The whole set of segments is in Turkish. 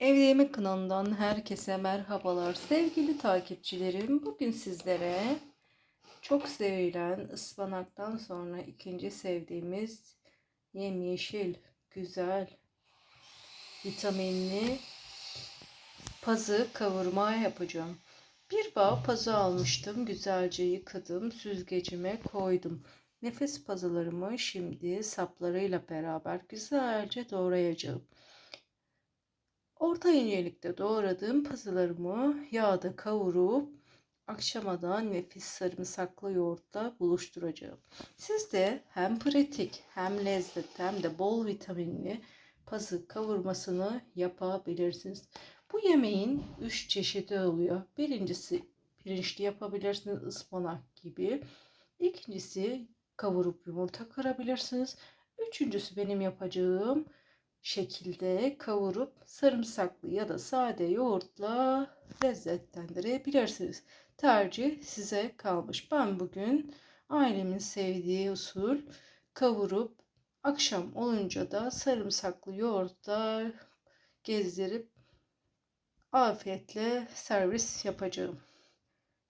Evde Yemek kanalından herkese merhabalar sevgili takipçilerim. Bugün sizlere çok sevilen ıspanaktan sonra ikinci sevdiğimiz yemyeşil, güzel, vitaminli pazı kavurma yapacağım. Bir bağ pazı almıştım. Güzelce yıkadım. Süzgecime koydum. Nefes pazılarımı şimdi saplarıyla beraber güzelce doğrayacağım. Orta incelikte doğradığım pazılarımı yağda kavurup akşamadan nefis sarımsaklı yoğurtla buluşturacağım. Siz de hem pratik hem lezzetli hem de bol vitaminli pazı kavurmasını yapabilirsiniz. Bu yemeğin üç çeşidi oluyor. Birincisi pirinçli yapabilirsiniz ıspanak gibi. İkincisi kavurup yumurta kırabilirsiniz. Üçüncüsü benim yapacağım şekilde kavurup sarımsaklı ya da sade yoğurtla lezzetlendirebilirsiniz. Tercih size kalmış. Ben bugün ailemin sevdiği usul kavurup akşam olunca da sarımsaklı yoğurtla gezdirip afiyetle servis yapacağım.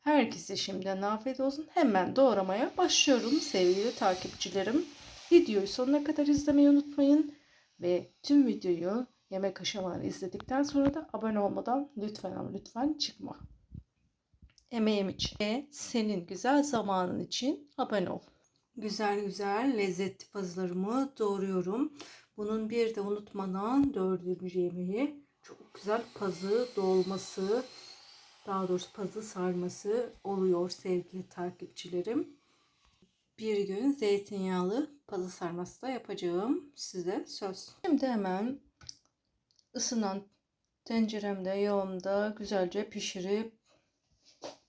Herkese şimdiden afiyet olsun. Hemen doğramaya başlıyorum sevgili takipçilerim. Videoyu sonuna kadar izlemeyi unutmayın. Ve tüm videoyu yemek aşamalarını izledikten sonra da abone olmadan lütfen ama lütfen çıkma. Emeğim için ve senin güzel zamanın için abone ol. Güzel güzel lezzetli pazılarımı doğruyorum. Bunun bir de unutmadan dördüncü yemeği çok güzel pazı dolması daha doğrusu pazı sarması oluyor sevgili takipçilerim. Bir gün zeytinyağlı pazı sarması da yapacağım size söz. Şimdi hemen ısınan tenceremde yağımda güzelce pişirip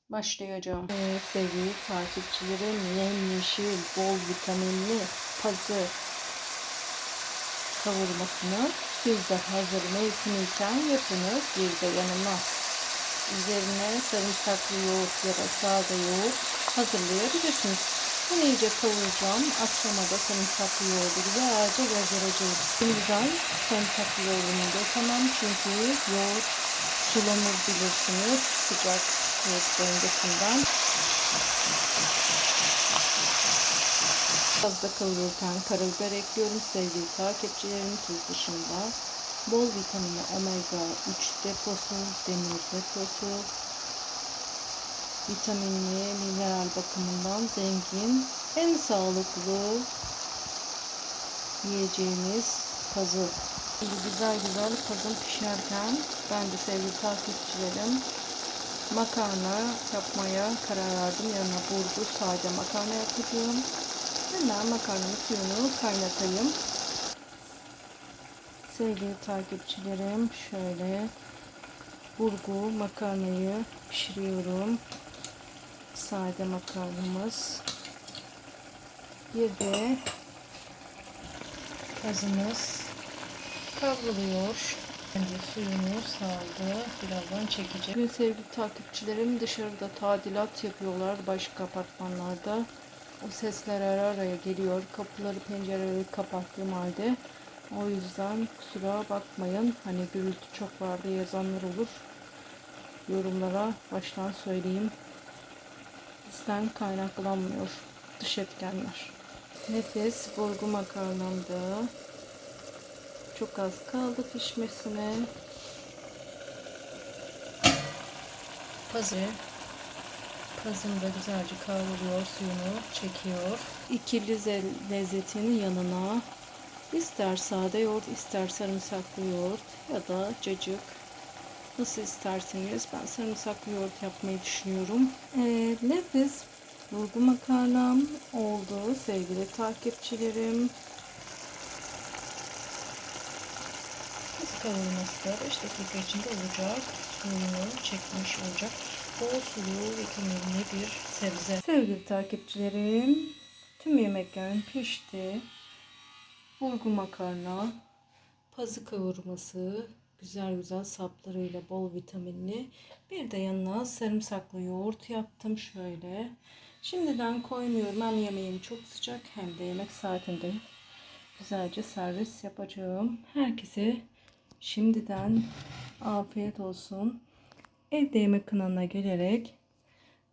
başlayacağım. Evet, sevgili takipçilerim yemyeşil bol vitaminli pazı kavurmasını siz de hazır mevsimiyken yapınız. Bir de yanına üzerine sarımsaklı yoğurt ya da sade yoğurt hazırlayabilirsiniz. Bunu iyice kavuracağım. Akşama da sarımsaklı yoğurdu güzelce gezdireceğim. Şimdiden sarımsaklı yoğurdumu dökemem çünkü yoğurt sulanır bilirsiniz sıcak yoğurt döngüsünden. Fazla kavururken karabiber ekliyorum sevgili takipçilerim tuz dışında. Bol vitamini omega 3 deposu, demir deposu, vitaminli, mineral bakımından zengin, en sağlıklı yiyeceğimiz pazı. Şimdi güzel güzel pazım pişerken ben de sevgili takipçilerim makarna yapmaya karar verdim. Yanına burcu sade makarna yapacağım. Hemen makarnanın suyunu kaynatayım. Sevgili takipçilerim şöyle burgu makarnayı pişiriyorum sade makarnamız. Bir de kazımız kavruluyor. Önce suyunu saldı. Birazdan çekecek. Bugün sevgili takipçilerim dışarıda tadilat yapıyorlar başka apartmanlarda. O sesler ara araya geliyor. Kapıları pencereleri kapattığım halde. O yüzden kusura bakmayın. Hani gürültü çok vardı yazanlar olur. Yorumlara baştan söyleyeyim bizden kaynaklanmıyor dış etkenler. Nefes burgu makarnamda çok az kaldı pişmesine. Pazı Pazım da güzelce kavruluyor, suyunu çekiyor. İkili lezzetinin yanına ister sade yoğurt, ister sarımsaklı yoğurt ya da cacık Nasıl isterseniz ben sarımsaklı yoğurt yapmayı düşünüyorum. Ee, nefis burgu makarnam oldu sevgili takipçilerim. Kız kavurması da 5 dakika içinde olacak. Suyunu çekmiş olacak. Bol sulu vitaminli bir sebze. Sevgili takipçilerim tüm yemeklerim pişti. Burgu makarna, pazı kavurması, güzel güzel saplarıyla bol vitaminli. Bir de yanına sarımsaklı yoğurt yaptım şöyle. Şimdiden koymuyorum. Hem yemeğim çok sıcak hem de yemek saatinde güzelce servis yapacağım. Herkese şimdiden afiyet olsun. Evde Yemek kanalına gelerek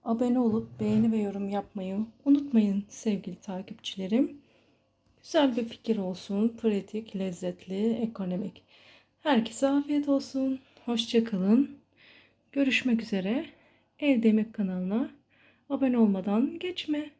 abone olup beğeni ve yorum yapmayı unutmayın sevgili takipçilerim. Güzel bir fikir olsun. Pratik, lezzetli, ekonomik. Herkese afiyet olsun. Hoşçakalın. Görüşmek üzere. Evde Yemek kanalına abone olmadan geçme.